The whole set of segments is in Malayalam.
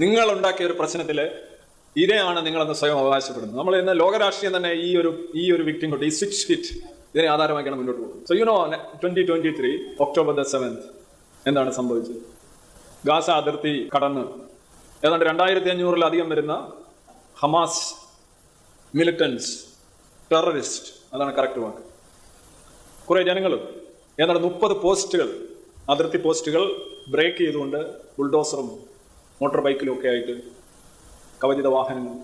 നിങ്ങൾ ഉണ്ടാക്കിയ ഒരു പ്രശ്നത്തിൽ ഇരയാണ് നിങ്ങളെന്ന് സ്വയം അവകാശപ്പെടുന്നത്. നമ്മൾ ഇന്ന് ലോകരാഷ്ട്രീയം തന്നെ ഈ ഒരു ഈ ഒരു വിക്ടിം കൊണ്ട് ഈ സ്വിച്ച് ഫിറ്റ് ഇതിനെ ആധാരമാക്കിയാണ് മുന്നോട്ട് പോകുന്നത്. So you know twenty twenty three October the seventh എന്താണ് സംഭവിച്ചത്? ഗാസ അതിർത്തി കടന്ന് ഏതാണ്ട് രണ്ടായിരത്തി അഞ്ഞൂറിലധികം വരുന്ന ഹമാസ് മിലിറ്റൻസ് ടെററിസ്റ്റ് അതാണ് കറക്റ്റ് വാക്ക്. കുറെ ജനങ്ങൾ ഏതാണ്ട് മുപ്പത് പോസ്റ്റുകൾ അതിർത്തി പോസ്റ്റുകൾ ബ്രേക്ക് ചെയ്തുകൊണ്ട് ബുൾഡോസറും മോട്ടോർ ബൈക്കിലൊക്കെ ആയിട്ട് കവചിത വാഹനങ്ങൾ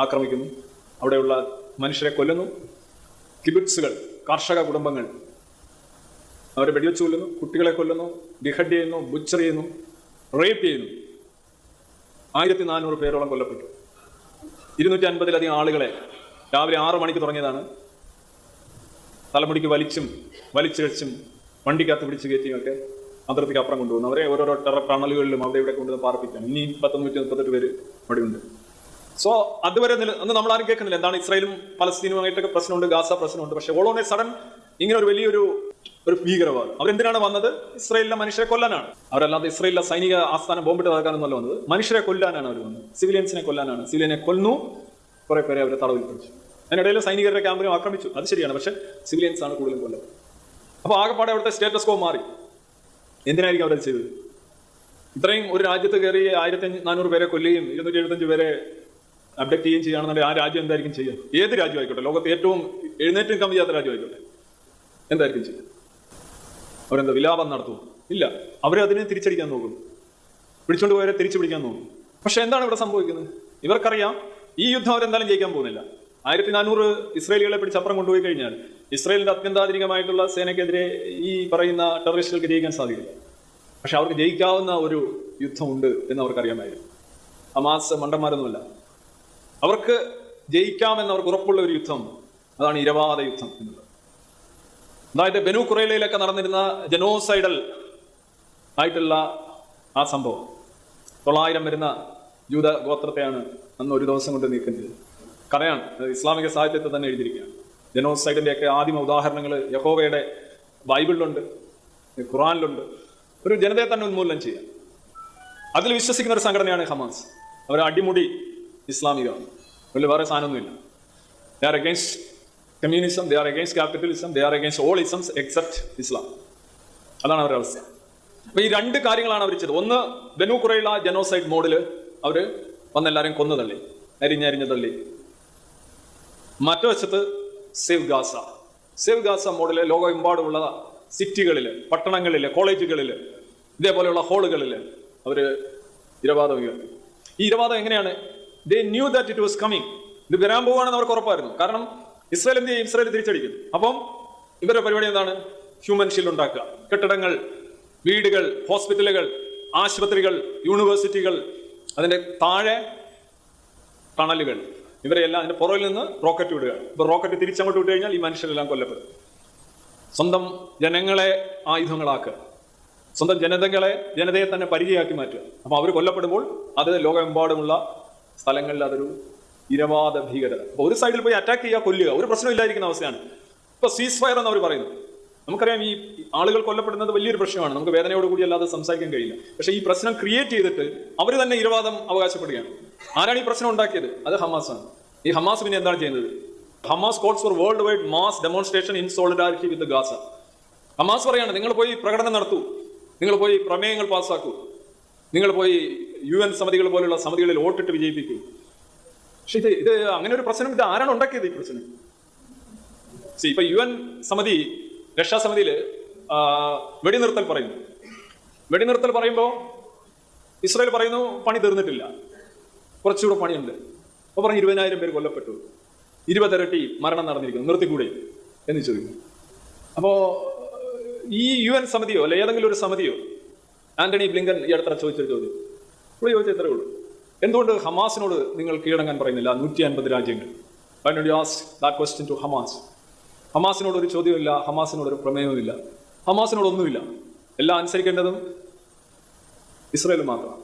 ആക്രമിക്കുന്നു. അവിടെയുള്ള മനുഷ്യരെ കൊല്ലുന്നു. കിബിറ്റ്സുകൾ കർഷക കുടുംബങ്ങൾ അവരെ വെടിവെച്ച് കൊല്ലുന്നു കുട്ടികളെ കൊല്ലുന്നു ഡിഹഡ് ചെയ്യുന്നു ബുച്ചർ ചെയ്യുന്നു റേപ്പ് ചെയ്യുന്നു. ആയിരത്തി നാനൂറ് പേരോളം കൊല്ലപ്പെട്ടു. ഇരുന്നൂറ്റി അൻപതിലധികം ആളുകളെ രാവിലെ ആറു മണിക്ക് തുടങ്ങിയതാണ്. തലമുടിക്ക് വലിച്ചും വലിച്ചു കഴിച്ചും വണ്ടിക്കകത്ത് പിടിച്ച് കയറ്റിയും ഒക്കെ അതിർത്തിക്ക് അപ്പുറം കൊണ്ടുപോകുന്നു അവരെ ഓരോരോ ടെറർ ടണലുകളിലും അവിടെ ഇവിടെ കൊണ്ടുവന്ന് പാർപ്പിക്കാണ് ഇനി പത്ത് നൂറ്റി മുപ്പത്തെട്ട് പേര് അവിടെ ഉണ്ട്. സോ അതുവരെ നില അന്ന് നമ്മൾ ആരും കേൾക്കുന്നില്ല. എന്താണ് ഇസ്രായേലും പലസ്തീനുമായിട്ടൊക്കെ പ്രശ്നമുണ്ട് ഗാസ പ്രശ്നമുണ്ട്. പക്ഷെ ഓളോനെ സഡൻ ഇങ്ങനെ ഒരു വലിയൊരു ഒരു ഭീകരവാദം. അവരെന്തിനാണ് വന്നത്? ഇസ്രായേലിലെ മനുഷ്യരെ കൊല്ലാനാണ്. അവരല്ലാതെ ഇസ്രായേലിലെ സൈനിക ആസ്ഥാനം ബോംബിട്ട് തകർക്കാനൊന്നല്ല വന്നത്. മനുഷ്യരെ കൊല്ലാനാണ് അവർ വന്നത്. സിവിലിയൻസിനെ കൊല്ലാനാണ്. സിവിലിയനെ കൊന്നു. കുറെ പേരെ അവരെ തടവിൽ പിടിച്ചു. അതിനിടയിൽ സൈനികരുടെ ക്യാമ്പിനും ആക്രമിച്ചു. അത് ശരിയാണ്. പക്ഷെ സിവിലിയൻസ് ആണ് കൂടുതലും കൊല്ലം അപ്പോൾ ആകെപ്പാടെ അവിടുത്തെ സ്റ്റേറ്റസ് കോ മാറി. എന്തിനായിരിക്കും അവരത് ചെയ്തത്? ഇത്രയും ഒരു രാജ്യത്ത് കയറി ആയിരത്തി നാനൂറ് പേരെ കൊല്ലുകയും ഇരുന്നൂറ്റി എഴുപത്തഞ്ച് പേരെ അപ്ഡേറ്റ് ചെയ്യുകയും ചെയ്യുകയാണെന്നുണ്ടെങ്കിൽ ആ രാജ്യം എന്തായിരിക്കും ചെയ്യുക? ഏത് രാജ്യം ആയിക്കോട്ടെ? ലോകത്ത് ഏറ്റവും എഴുന്നേറ്റ് നിൽക്കാൻ വയ്യാത്ത രാജ്യം ആയിക്കോട്ടെ. എന്തായിരിക്കും ചെയ്യുക? അവരെന്താ വിലാപം നടത്തും ഇല്ല. അവരതിനെ തിരിച്ചടിക്കാൻ നോക്കും. പിടിച്ചുകൊണ്ട് പോയവരെ തിരിച്ചു പിടിക്കാൻ നോക്കും. പക്ഷെ എന്താണ് ഇവിടെ സംഭവിക്കുന്നത്? ഇവർക്കറിയാം ഈ യുദ്ധം അവരെന്തായാലും ജയിക്കാൻ പോകുന്നില്ല. ആയിരത്തി നാനൂറ് ഇസ്രയേലികളെ പിടിച്ച് അപ്പുറം കൊണ്ടുപോയി കഴിഞ്ഞാൽ ഇസ്രയേലിന്റെ അത്യന്താധുനികമായിട്ടുള്ള സേനയ്ക്കെതിരെ ഈ പറയുന്ന ടെററിസ്റ്റുകൾക്ക് ജയിക്കാൻ സാധിക്കില്ല. പക്ഷെ അവർക്ക് ജയിക്കാവുന്ന ഒരു യുദ്ധമുണ്ട് എന്ന് അവർക്കറിയാമായിരുന്നു. ഹമാസ് മണ്ടന്മാരൊന്നുമല്ല. അവർക്ക് ജയിക്കാമെന്ന് അവർക്ക് ഉറപ്പുള്ള ഒരു യുദ്ധം അതാണ് ഇരവാദ യുദ്ധം എന്നുള്ളത്. അതായത് ബനു കുറയിലയിലൊക്കെ നടന്നിരുന്ന ജനോസൈഡൽ ആയിട്ടുള്ള ആ സംഭവം തൊള്ളായിരം വരുന്ന ജൂത ഗോത്രത്തെയാണ് അന്ന് ഒരു ദിവസം കൊണ്ട് നീക്കുന്നത്. കഥയാണ്. ഇസ്ലാമിക സാഹിത്യത്തെ തന്നെ എഴുതിയിരിക്കുകയാണ്. ജനോസൈഡിന്റെ ഒക്കെ ആദിമ ഉദാഹരണങ്ങൾ യഹോവയുടെ ബൈബിളിലുണ്ട് ഖുറാനിലുണ്ട് ഒരു ജനതയെ തന്നെ ഉന്മൂലനം ചെയ്യാം അതിൽ വിശ്വസിക്കുന്ന ഒരു സംഘടനയാണ് ഹമാസ്. അവർ അടിമുടി ഇസ്ലാമികമാണ്. അതിൽ വേറെ സാധനമൊന്നുമില്ല. They are against communism they are against capitalism they are against all isms except Islam അതാണ് അവരുടെ അവസ്ഥ. അപ്പൊ ഈ രണ്ട് കാര്യങ്ങളാണ് അവർ ചെയ്തത്. ഒന്ന് ബനു കുറയുള്ള ജനോസൈഡ് മോഡിൽ അവർ വന്നെല്ലാരെയും കൊന്നു തള്ളി അരിഞ്ഞരിഞ്ഞ് തള്ളി മറ്റു സേവ് ഗാസ. സേവ് ഗാസ മോഡിൽ ലോകമെമ്പാടുമുള്ള സിറ്റികളിൽ പട്ടണങ്ങളിൽ കോളേജുകളിൽ ഇതേപോലെയുള്ള ഹോളുകളിൽ അവർ ഇരവാദം ഉയർത്തി. ഈ ഇരവാദം എങ്ങനെയാണ്? They knew that it was coming ഇത് വരാൻ പോവുകയാണെന്ന് അവർക്ക് ഉറപ്പായിരുന്നു. കാരണം ഇസ്രായേൽ എന്ത് ചെയ്യും? ഇസ്രായേൽ തിരിച്ചടിക്കും അപ്പം ഇവരുടെ പരിപാടി എന്താണ്? ഹ്യൂമൻ ഷീൽഡ് ഉണ്ടാക്കുക. കെട്ടിടങ്ങൾ വീടുകൾ ഹോസ്പിറ്റലുകൾ ആശുപത്രികൾ യൂണിവേഴ്സിറ്റികൾ അതിന്റെ താഴെ ടണലുകൾ ഇവരെല്ലാം അതിന്റെ പുറകിൽ നിന്ന് റോക്കറ്റ് വിടുക ഇപ്പൊ റോക്കറ്റ് തിരിച്ചങ്ങോട്ട് വിട്ടു കഴിഞ്ഞാൽ ഈ മനുഷ്യരെല്ലാം കൊല്ലപ്പെടും. സ്വന്തം ജനങ്ങളെ ആയുധങ്ങളാക്കുക. സ്വന്തം ജനതകളെ ജനതയെ തന്നെ പരിചയമാക്കി മാറ്റുക. അപ്പോൾ അവർ കൊല്ലപ്പെടുമ്പോൾ അത് ലോകമെമ്പാടുമുള്ള സ്ഥലങ്ങളിൽ അതൊരു ഇരവാദ ഭീകരത. അപ്പൊ ഒരു സൈഡിൽ പോയി അറ്റാക്ക് ചെയ്യുക കൊല്ലുക ഒരു പ്രശ്നമില്ലായിരിക്കുന്ന അവസ്ഥയാണ്. ഇപ്പൊ സീസ് ഫയർ എന്ന് അവർ പറയുന്നു. നമുക്കറിയാം ഈ ആളുകൾ കൊല്ലപ്പെടുന്നത് വലിയൊരു പ്രശ്നമാണ്. നമുക്ക് വേദനയോട് കൂടി അല്ലാതെ സംസാരിക്കാൻ കഴിയില്ല. പക്ഷെ ഈ പ്രശ്നം ക്രിയേറ്റ് ചെയ്തിട്ട് അവർ തന്നെ ഇരുവാദം അവകാശപ്പെടുകയാണ്. ആരാണ് ഈ പ്രശ്നം ഉണ്ടാക്കിയത്? അത് ഹമാസാണ് ഈ ഹമാസ് പിന്നെ എന്താണ് ചെയ്യുന്നത്? Hamas calls for world wide mass demonstration in solidarity with Gaza Hamas പറയാണ് നിങ്ങൾ പോയി പ്രകടനം നടത്തൂ. നിങ്ങൾ പോയി പ്രമേയങ്ങൾ പാസ്സാക്കൂ. നിങ്ങൾ പോയി യു എൻ സമിതികൾ പോലുള്ള സമിതികളിൽ വോട്ടിട്ട് വിജയിപ്പിക്കൂ. പക്ഷെ ഇത് ഇത് അങ്ങനെ ഒരു പ്രശ്നം ഇത് ആരാണ് ഉണ്ടാക്കിയത് ഈ പ്രശ്നം? സി ഇപ്പൊ യു എൻ സമിതി രക്ഷാസമിതിയിൽ വെടിനിർത്തൽ പറയുന്നു. വെടിനിർത്തൽ പറയുമ്പോൾ ഇസ്രായേൽ പറയുന്നു പണി തീർന്നിട്ടില്ല. കുറച്ചുകൂടെ പണിയുണ്ട്. അപ്പോൾ പറഞ്ഞു ഇരുപതിനായിരം പേര് കൊല്ലപ്പെട്ടു. ഇരുപതിരട്ടി മരണം നടന്നിരിക്കുന്നു. നിർത്തിക്കൂടെ? എന്ന് ചോദിക്കും അപ്പോൾ ഈ യു എൻ സമിതിയോ അല്ലെ ഏതെങ്കിലും ഒരു സമിതിയോ ആന്റണി ബ്ലിങ്കൻ ഈ അടുത്ത ചോദിച്ചൊരു ചോദ്യം. ഇവിടെ ചോദിച്ച ഇത്രയേ ഉള്ളൂ. എന്തുകൊണ്ട് ഹമാസിനോട് നിങ്ങൾ കീഴടങ്ങാൻ പറയുന്നില്ല? നൂറ്റി അൻപത് രാജ്യങ്ങൾ that question to ഹമാസ് ഹമാസിനോട് ഒരു ചോദ്യമില്ല ഹമാസിനോട് ഒരു പ്രമേയവുമില്ല. ഹമാസിനോട് ഒന്നുമില്ല എല്ലാം അനുസരിക്കേണ്ടതും ഇസ്രയേൽ മാത്രമാണ്.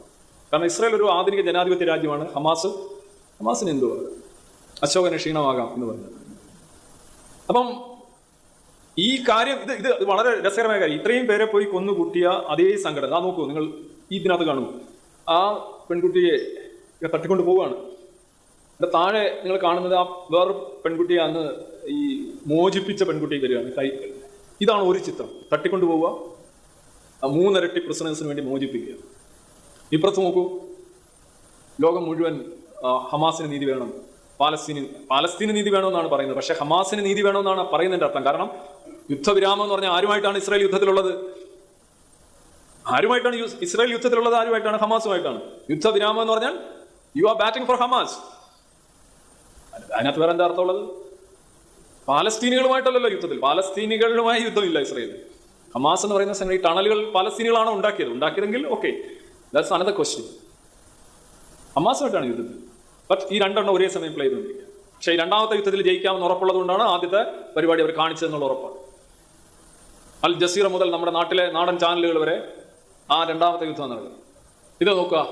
കാരണം ഇസ്രയേൽ ഒരു ആധുനിക ജനാധിപത്യ രാജ്യമാണ്. ഹമാസ് ഹമാസിന് എന്തുവാ? അശോകന് ക്ഷീണമാകാം എന്ന് പറഞ്ഞു. അപ്പം ഈ കാര്യം ഇത് ഇത് വളരെ രസകരമായ കാര്യം. ഇത്രയും പേരെ പോയി കൊന്നുകൂട്ടിയ അതേ സംഘടന ആ നോക്കൂ നിങ്ങൾ ഈ ഇതിനകത്ത് കാണും ആ പെൺകുട്ടിയെ തട്ടിക്കൊണ്ട് പോവുകയാണ്. അതിന്റെ താഴെ നിങ്ങൾ കാണുന്നത് ആ വേറൊരു പെൺകുട്ടിയെ അന്ന് ഈ മോചിപ്പിച്ച പെൺകുട്ടി വരികയാണ് കൈ. ഇതാണ് ഒരു ചിത്രം. തട്ടിക്കൊണ്ടു പോവുക. മൂന്നിരട്ടി പ്രിസണേഴ്സിന് വേണ്ടി മോചിപ്പിക്കുക. ഇപ്പുറത്ത് നോക്കൂ. ലോകം മുഴുവൻ ഹമാസിന് നീതി വേണം. പാലസ്തീന് പാലസ്തീന് നീതി വേണമെന്നാണ് പറയുന്നത്. പക്ഷെ ഹമാസിന് നീതി വേണമെന്നാണ് പറയുന്നതിന്റെ അർത്ഥം. കാരണം യുദ്ധവിരാമം എന്ന് പറഞ്ഞാൽ ആരുമായിട്ടാണ് ഇസ്രായേൽ യുദ്ധത്തിലുള്ളത്? ആരുമായിട്ടാണ് ഇസ്രായേൽ യുദ്ധത്തിലുള്ളത് ആരുമായിട്ടാണ്? ഹമാസുമായിട്ടാണ്. യുദ്ധവിരാമം എന്ന് പറഞ്ഞാൽ you are batting for Hamas അതിനകത്ത് വേറെ എന്താ അർത്ഥമുള്ളത്? പാലസ്തീനികളുമായിട്ടല്ലല്ലോ യുദ്ധത്തിൽ. പാലസ്തീനികളുമായി യുദ്ധമില്ല ഇസ്രയേൽ. ഹമാസ് എന്ന് പറയുന്ന സംഘടന ഈ ടണലുകൾ പാലസ്തീനികളാണോ ഉണ്ടാക്കിയത്. ഉണ്ടാക്കിയതെങ്കിൽ ഓക്കെ ദാറ്റ്സ് അനദർ ക്വസ്റ്റ്യൻ ഹമാസുമായിട്ടാണ് യുദ്ധത്തിൽ ബട്ട് ഈ രണ്ടെണ്ണം ഒരേ സമയം പ്ലേ ചെയ്തുകൊണ്ടിരിക്കുക. പക്ഷേ ഈ രണ്ടാമത്തെ യുദ്ധത്തിൽ ജയിക്കാമെന്ന് ഉറപ്പുള്ളത് കൊണ്ടാണ് ആദ്യത്തെ പരിപാടി അവർ കാണിച്ചതെന്നുള്ള ഉറപ്പാണ്. അൽ ജസീറ മുതൽ നമ്മുടെ നാട്ടിലെ നാടൻ ചാനലുകൾ വരെ ആ രണ്ടാമത്തെ യുദ്ധം നടക്കുന്നത് ഇത് നോക്കുക.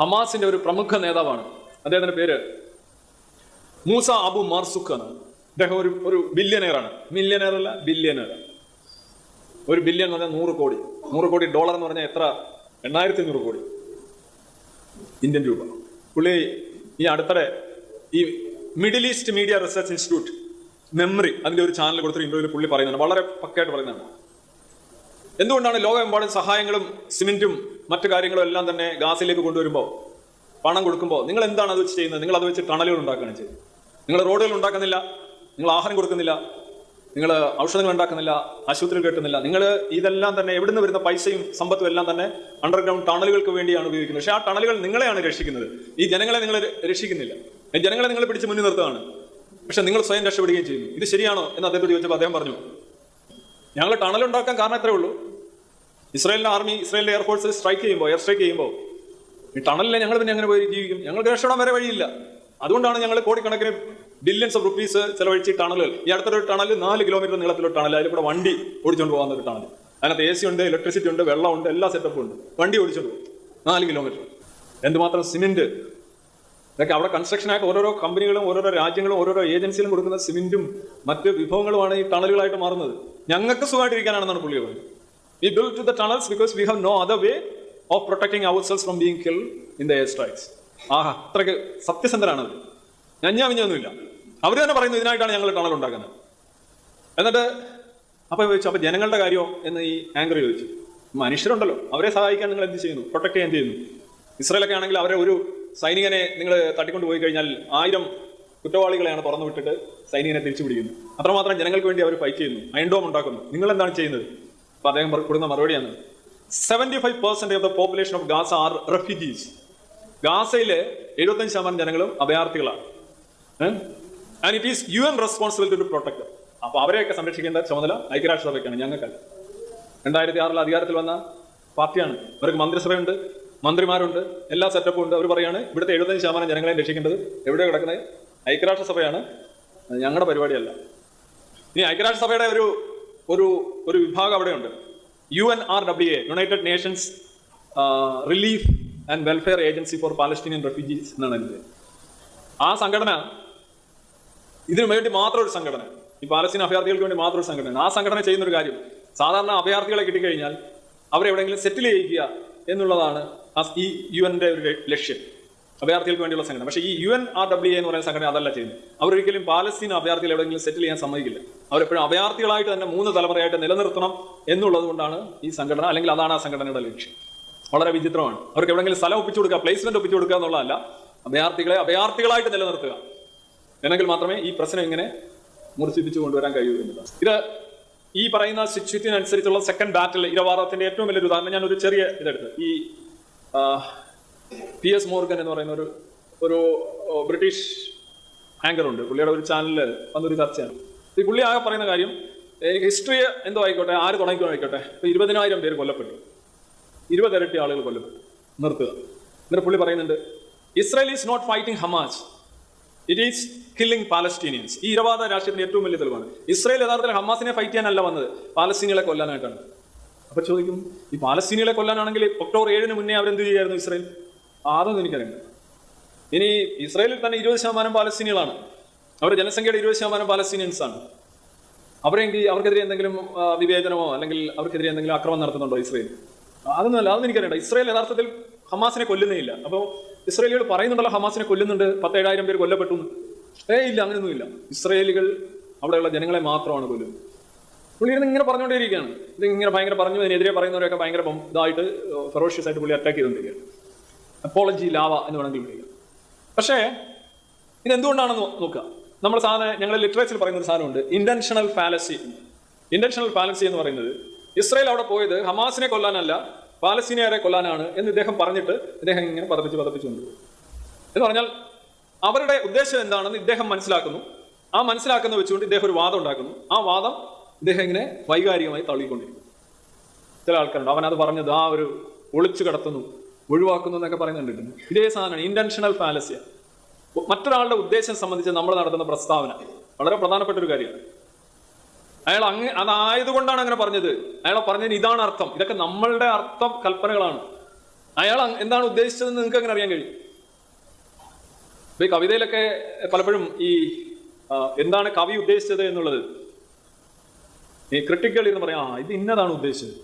ഹമാസിന്റെ ഒരു പ്രമുഖ നേതാവാണ്. അദ്ദേഹത്തിന്റെ പേര് മൂസ അബു മാർസുഖ് ആണ് അദ്ദേഹം ഒരു ഒരു ബില്യനെയർ ആണ്. മില്യനെയർ അല്ല ബില്യനെയർ ഒരു ബില്യൺ എന്ന് പറഞ്ഞാൽ നൂറ് കോടി. നൂറ് കോടി ഡോളർ എന്ന് പറഞ്ഞാൽ എത്ര? എണ്ണായിരത്തി അഞ്ഞൂറ് കോടി. ഇന്ത്യൻ രൂപ. പുള്ളി ഈ അടുത്തിടെ ഈ Middle East Media Research Institute MEMRI അതിന്റെ ഒരു ചാനൽ കൊടുത്തൊരു ഇന്റർവ്യൂവിൽ പുള്ളി പറയുന്നുണ്ട് വളരെ പക്കയായിട്ട് പറയുന്നതാണ്. എന്തുകൊണ്ടാണ് ലോകമെമ്പാടും സഹായങ്ങളും സിമെന്റും മറ്റു കാര്യങ്ങളും എല്ലാം തന്നെ ഗാസിലേക്ക് കൊണ്ടുവരുമ്പോൾ പണം കൊടുക്കുമ്പോൾ നിങ്ങൾ എന്താണ് അത് ചെയ്യുന്നത്? നിങ്ങൾ അത് വെച്ച് ടണലുകൾ ഉണ്ടാക്കുകയാണ് ചെയ്യുന്നത്. നിങ്ങൾ റോഡുകൾ ഉണ്ടാക്കുന്നില്ല നിങ്ങൾ ആഹാരം കൊടുക്കുന്നില്ല നിങ്ങൾ ഔഷധങ്ങൾ ഉണ്ടാക്കുന്നില്ല ആശുപത്രികൾ കെട്ടുന്നില്ല. നിങ്ങൾ ഇതെല്ലാം തന്നെ എവിടുന്ന് വരുന്ന പൈസയും സമ്പത്തും എല്ലാം തന്നെ അണ്ടർഗ്രൗണ്ട് ടണലുകൾക്ക് വേണ്ടിയാണ് ഉപയോഗിക്കുന്നത്. പക്ഷേ ആ ടണലുകൾ നിങ്ങളെയാണ് രക്ഷിക്കുന്നത്. ഈ ജനങ്ങളെ നിങ്ങൾ രക്ഷിക്കുന്നില്ല. ജനങ്ങളെ നിങ്ങൾ പിടിച്ച് മുന്നിൽ നിർത്തുകയാണ്. പക്ഷെ നിങ്ങൾ സ്വയം രക്ഷപ്പെടുകയും ചെയ്യുന്നു. ഇത് ശരിയാണോ എന്ന് അദ്ദേഹത്തോട് ചോദിച്ചപ്പോൾ അദ്ദേഹം പറഞ്ഞു ഞങ്ങൾ ടണൽ ഉണ്ടാക്കാൻ കാരണം എത്രയേ ഉള്ളൂ. ഇസ്രായേലിന്റെ ആർമി ഇസ്രായേലിന്റെ എയർഫോഴ്സ് സ്ട്രൈക്ക് ചെയ്യുമ്പോൾ എയർ സ്ട്രൈക്ക് ചെയ്യുമ്പോൾ ഈ ടണലിനെ ഞങ്ങൾ പിന്നെ എങ്ങനെ പോയി ജീവിക്കും? ഞങ്ങൾക്ക് രക്ഷപ്പെടാൻ വരെ വഴിയില്ല. അതുകൊണ്ടാണ് ഞങ്ങൾ കോടിക്കണക്കിന് ബില്യൻസ് ഓഫ് റുപ്പീസ് ചെലവഴിച്ച് ടണലുകൾ ഈ അടുത്തൊരു ടണൽ നാല് കിലോമീറ്റർ നീളത്തിലൊരു ടണൽ അതിൽ കൂടെ വണ്ടി ഓടിച്ചുകൊണ്ട് പോകുന്ന ഒരു ടണൽ അതിനകത്ത് എ സി ഉണ്ട് ഇലക്ട്രിസിറ്റി ഉണ്ട് വെള്ളമുണ്ട് എല്ലാ സെറ്റപ്പും ഉണ്ട്. വണ്ടി ഓടിച്ചുകൊണ്ട് പോകും. നാല് കിലോമീറ്റർ എന്തുമാത്രം സിമെന്റ് ഇതൊക്കെ അവിടെ കൺസ്ട്രക്ഷൻ ആയിട്ട് ഓരോരോ കമ്പനികളും ഓരോരോ രാജ്യങ്ങളും ഓരോരോ ഏജൻസികളും കൊടുക്കുന്ന സിമെന്റും മറ്റ് വിഭവങ്ങളുമാണ് ഈ ടണലുകളായിട്ട് മാറുന്നത്. ഞങ്ങൾക്ക് സുഖമായിട്ടിരിക്കാനാണെന്നാണ് പുള്ളി പറഞ്ഞത്. We build to the tunnels because we have no other way of protecting ourselves from being kill in the air strikes ആഹാ അത്രയ്ക്ക് സത്യസന്ധരാണ് അവർ ഞഞ്ഞാമിഞ്ഞൊന്നുമില്ല അവർ തന്നെ പറയുന്നു ഇതിനായിട്ടാണ് ഞങ്ങൾ ടണൽ ഉണ്ടാക്കുന്നത് എന്നിട്ട് അപ്പോൾ ചോദിച്ചു അപ്പോൾ ജനങ്ങളുടെ കാര്യമോ എന്ന് ഈ ആങ്കർ ചോദിച്ചു. മനുഷ്യരുണ്ടല്ലോ. അവരെ സഹായിക്കാൻ നിങ്ങൾ എന്ത് ചെയ്യുന്നു? പ്രൊട്ടക്ട് ചെയ്യാൻ ചെയ്യുന്നു. ഇസ്രയേലൊക്കെ ആണെങ്കിൽ അവരെ ഒരു സൈനികനെ നിങ്ങൾ തട്ടിക്കൊണ്ട് പോയി കഴിഞ്ഞാൽ ആയിരം കുറ്റവാളികളെയാണ് തുറന്നു വിട്ടിട്ട് സൈനികനെ തിരിച്ചു പിടിക്കുന്നു അത്രമാത്രം ജനങ്ങൾക്ക് വേണ്ടി അവർ ഫൈറ്റ് ചെയ്യുന്നു. അയൻഡോം ഉണ്ടാക്കുന്നു. നിങ്ങൾ എന്താണ് ചെയ്യുന്നത്? അപ്പൊ അദ്ദേഹം കൊടുക്കുന്ന മറുപടിയാണ്. Seventy five percent of the population of Gaza are refugees ഗാസയിലെ എഴുപത്തഞ്ച് ശതമാനം ജനങ്ങളും അഭയാർത്ഥികളാണ്. And it is U N responsibility to protect അപ്പൊ അവരെയൊക്കെ സംരക്ഷിക്കേണ്ട ചുമതല ഐക്യരാഷ്ട്രസഭയ്ക്കാണ് ഞങ്ങൾക്കല്ല. രണ്ടായിരത്തി ആറിൽ അധികാരത്തിൽ വന്ന പാർട്ടിയാണ്. അവർക്ക് മന്ത്രിസഭയുണ്ട് മന്ത്രിമാരുണ്ട് എല്ലാ സെറ്റപ്പും ഉണ്ട്. അവർ പറയാണ് ഇവിടുത്തെ എഴുപത്തഞ്ച് ശതമാനം ജനങ്ങളെ രക്ഷിക്കേണ്ടത് എവിടെ കിടക്കുന്നത് ഐക്യരാഷ്ട്രസഭയാണ്. ഞങ്ങളുടെ പരിപാടിയല്ല. ഇനി ഐക്യരാഷ്ട്രസഭയുടെ ഒരു ഒരു ഒരു വിഭാഗം അവിടെയുണ്ട്. U N R W A United Nations Relief and Welfare Agency for Palestinian Refugees എന്നാണ് എന്റെ ആ സംഘടന ഇതിനു വേണ്ടി മാത്രം ഒരു സംഘടന. ഈ പാലസ്തീൻ അഭയാർത്ഥികൾക്ക് വേണ്ടി മാത്രം ഒരു സംഘടന ആ സംഘടന ചെയ്യുന്ന ഒരു കാര്യം സാധാരണ അഭയാർത്ഥികളെ കിട്ടിക്കഴിഞ്ഞാൽ അവരെ എവിടെയെങ്കിലും സെറ്റിൽ ചെയ്യിക്കുക എന്നുള്ളതാണ് ഈ യു എന്റെ ഒരു ലക്ഷ്യം. അഭയാർത്ഥികൾക്ക് വേണ്ടിയുള്ള സംഘടന. പക്ഷേ ഈ യു എൻ ആർ ഡബ്ല്യു എന്ന് പറയുന്ന സംഘടന അതല്ല ചെയ്യുന്നത്. അവരൊരിക്കലും പാലസ്തീൻ അഭയാർത്ഥികൾ എവിടെയെങ്കിലും സെറ്റിൽ ചെയ്യാൻ സമ്മതിക്കില്ല. അവരെപ്പോഴും അഭയാർത്ഥികളായിട്ട് തന്നെ മൂന്ന് തലമുറയായിട്ട് നിലനിർത്തണം എന്നുള്ളത് കൊണ്ടാണ് ഈ സംഘടന അല്ലെങ്കിൽ അതാണ് ആ സംഘടനയുടെ ലക്ഷ്യം. വളരെ വിചിത്രമാണ്. അവർക്ക് എവിടെയെങ്കിലും സ്ഥലം ഒപ്പിച്ചു കൊടുക്കുക പ്ലേസ്മെന്റ് ഒപ്പിച്ചു കൊടുക്കുക എന്നുള്ളതല്ല. അഭയാർത്ഥികളെ അഭയാർത്ഥികളായിട്ട് നിലനിർത്തുക. എന്നെങ്കിൽ മാത്രമേ ഈ പ്രശ്നം ഇങ്ങനെ മുറിച്ചിപ്പിച്ചു കൊണ്ടുവരാൻ കഴിയൂ എന്നതാണ് ഇത് ഈ പറയുന്ന സിറ്റുവേഷനനുസരിച്ചുള്ള സെക്കൻഡ് ബാറ്റിൽ ഇരവാദത്തിന്റെ ഏറ്റവും വലിയൊരു ഉദാഹരണം ഞാൻ ഒരു ചെറിയ ഇതെടുത്ത്. ഈ പി എസ് മോർഗൻ എന്ന് പറയുന്ന ഒരു ഒരു ബ്രിട്ടീഷ് ആങ്കർ ഉണ്ട്. പുള്ളിയുടെ ഒരു ചാനലിൽ വന്നൊരു ചർച്ചയാണ്. ഈ പുള്ളി ആകെ പറയുന്ന കാര്യം ഹിസ്റ്ററി എന്തോ ആയിക്കോട്ടെ ആര് തുടങ്ങിക്കോ ആയിക്കോട്ടെ. ഇപ്പൊ ഇരുപതിനായിരം പേര് കൊല്ലപ്പെട്ടു. ഇരുപതിരട്ടി ആളുകൾ കൊല്ലപ്പെട്ടു നിർത്തുക. എന്നിട്ട് പുള്ളി പറയുന്നുണ്ട് Israel is not fighting Hamas it is killing Palestinians ഈ ഇരവാദ രാഷ്ട്രീയത്തിന്റെ ഏറ്റവും വലിയ തെളിവാണ്. ഇസ്രായേൽ യഥാർത്ഥത്തിൽ ഹമാസിനെ ഫൈറ്റ് ചെയ്യാനല്ല വന്നത് പാലസ്തീനികളെ കൊല്ലാനായിട്ടാണ്. അപ്പൊ ചോദിക്കും ഈ പാലസ്തീനികളെ കൊല്ലാനാണെങ്കിൽ ഒക്ടോബർ ഏഴിന് മുന്നേ അവരെന്ത് ചെയ്യായിരുന്നു ഇസ്രായേൽ? അതൊന്നും എനിക്കറിയില്ല. ഇനി ഇസ്രായേലിൽ തന്നെ ഇരുപത് ശതമാനം പാലസ്തീനികളാണ്. അവരുടെ ജനസംഖ്യയുടെ ഇരുപത് ശതമാനം പാലസ്തീനിയൻസ് ആണ്. അവരെങ്കിൽ അവർക്കെതിരെ എന്തെങ്കിലും വിവേചനമോ അല്ലെങ്കിൽ അവർക്കെതിരെ എന്തെങ്കിലും അക്രമം നടത്തുന്നുണ്ടോ ഇസ്രായേൽ? അതൊന്നുമല്ല അതൊന്നും എനിക്കറിയണ്ട ഇസ്രായേൽ യഥാർത്ഥത്തിൽ ഹമാസിനെ കൊല്ലുന്നേ ഇല്ല അപ്പോൾ ഇസ്രായേലികൾ പറയുന്നുണ്ടല്ലോ ഹമാസിനെ കൊല്ലുന്നുണ്ട്. പത്തേഴായിരം പേര് കൊല്ലപ്പെട്ടു. ഏ ഇല്ല അങ്ങനെയൊന്നുമില്ല. ഇസ്രായേലികൾ അവിടെയുള്ള ജനങ്ങളെ മാത്രമാണ് കൊല്ലുന്നത്. പുള്ളി ഇരുന്ന് ഇങ്ങനെ പറഞ്ഞുകൊണ്ടേയിരിക്കുകയാണ്. ഇത് ഇങ്ങനെ ഭയങ്കര പറഞ്ഞു അതിനെതിരെ പറയുന്നവരൊക്കെ ഭയങ്കര ഇതായിട്ട് ഫെറോഷ്യസ് ആയിട്ട് പുള്ളി അറ്റാക്ക് ചെയ്തുകൊണ്ടിരിക്കുകയാണ്. അപ്പോളജി ലാവ എന്ന് വേണമെങ്കിൽ വിളിക്കുക പക്ഷേ ഇതെന്തുകൊണ്ടാണെന്ന് നോക്കുക. നമ്മൾ സാധനം ഞങ്ങളുടെ ലിറ്ററേച്ചറിൽ പറയുന്ന ഒരു സാധനമുണ്ട്. ഇന്റൻഷണൽ ഫാലസി ഇന്റൻഷണൽ ഫാലസി എന്ന് പറയുന്നത് ഇസ്രായേൽ അവിടെ പോയത് ഹമാസിനെ കൊല്ലാനല്ല പാലസ്തീനിയരെ കൊല്ലാനാണ് എന്ന് ഇദ്ദേഹം പറഞ്ഞിട്ട് ഇദ്ദേഹം ഇങ്ങനെ പതപ്പിച്ച് പതപ്പിച്ചു എന്ന് പറഞ്ഞാൽ അവരുടെ ഉദ്ദേശം എന്താണെന്ന് ഇദ്ദേഹം മനസ്സിലാക്കുന്നു. ആ മനസ്സിലാക്കുന്ന വെച്ചുകൊണ്ട് ഇദ്ദേഹം ഒരു വാദം ഉണ്ടാക്കുന്നു. ആ വാദം ഇദ്ദേഹം ഇങ്ങനെ വൈകാരികമായി തള്ളിക്കൊണ്ടിരിക്കും ചില ആൾക്കാരുണ്ട്. അവൻ അത് പറഞ്ഞത് ആ ഒരു ഒളിച്ചു കടത്തുന്നു ഒഴിവാക്കുന്നു എന്നൊക്കെ പറയുന്നുണ്ട് ഇതേ സാധനമാണ് ഇന്റൻഷണൽ ഫാലസിയ മറ്റൊരാളുടെ ഉദ്ദേശം സംബന്ധിച്ച് നമ്മൾ നടത്തുന്ന പ്രസ്താവന. വളരെ പ്രധാനപ്പെട്ട ഒരു കാര്യമാണ്. അയാൾ അങ്ങ് അതായതുകൊണ്ടാണ് അങ്ങനെ പറഞ്ഞത്. അയാൾ പറഞ്ഞതിന് ഇതാണ് അർത്ഥം. ഇതൊക്കെ നമ്മളുടെ അർത്ഥം കൽപ്പനകളാണ്. അയാൾ എന്താണ് ഉദ്ദേശിച്ചതെന്ന് നിങ്ങൾക്ക് അങ്ങനെ അറിയാൻ കഴിയും? ഈ കവിതയിലൊക്കെ പലപ്പോഴും ഈ എന്താണ് കവി ഉദ്ദേശിച്ചത് എന്നുള്ളത്. ഈ ക്രിട്ടിക്കൽ എന്ന് പറയാം ആ ഇത് ഇന്നതാണ് ഉദ്ദേശിച്ചത്.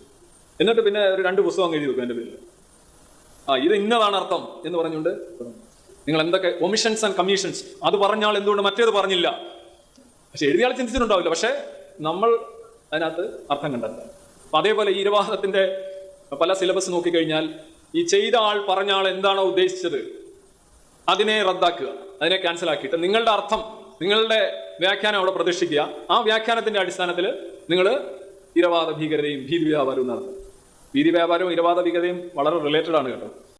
എന്നിട്ട് പിന്നെ ഒരു രണ്ട് പുസ്തകം എഴുതി വെക്കും എന്റെ പേരിൽ ആ ഇത് ഇന്നതാണ് അർത്ഥം എന്ന് പറഞ്ഞുകൊണ്ട് നിങ്ങൾ എന്തൊക്കെ ഒമിഷൻസ് ആൻഡ് കമ്മീഷൻസ് അത് പറഞ്ഞാൽ എന്തുകൊണ്ട് മറ്റേത് പറഞ്ഞില്ല? പക്ഷെ എഴുതിയാൾ ചിന്തിച്ചിട്ടുണ്ടാവില്ല. പക്ഷെ നമ്മൾ അതിനകത്ത് അർത്ഥം കണ്ടെത്തുക. അപ്പൊ അതേപോലെ ഈ ഇരവാദത്തിന്റെ പല സിലബസ് നോക്കിക്കഴിഞ്ഞാൽ ഈ ചെയ്ത ആൾ പറഞ്ഞ ആൾ എന്താണോ ഉദ്ദേശിച്ചത് അതിനെ റദ്ദാക്കുക അതിനെ ക്യാൻസൽ ആക്കിയിട്ട് നിങ്ങളുടെ അർത്ഥം നിങ്ങളുടെ വ്യാഖ്യാനം അവിടെ പ്രതീക്ഷിക്കുക ആ വ്യാഖ്യാനത്തിന്റെ അടിസ്ഥാനത്തിൽ നിങ്ങൾ ഇരവാദ ഭീകരതയും ഭീതി വ്യാപാരവും നടത്തും ഭീതി വ്യാപാരവും ഇരവാദ ഭീകരതയും വളരെ റിലേറ്റഡ് ആണ് കേട്ടോ.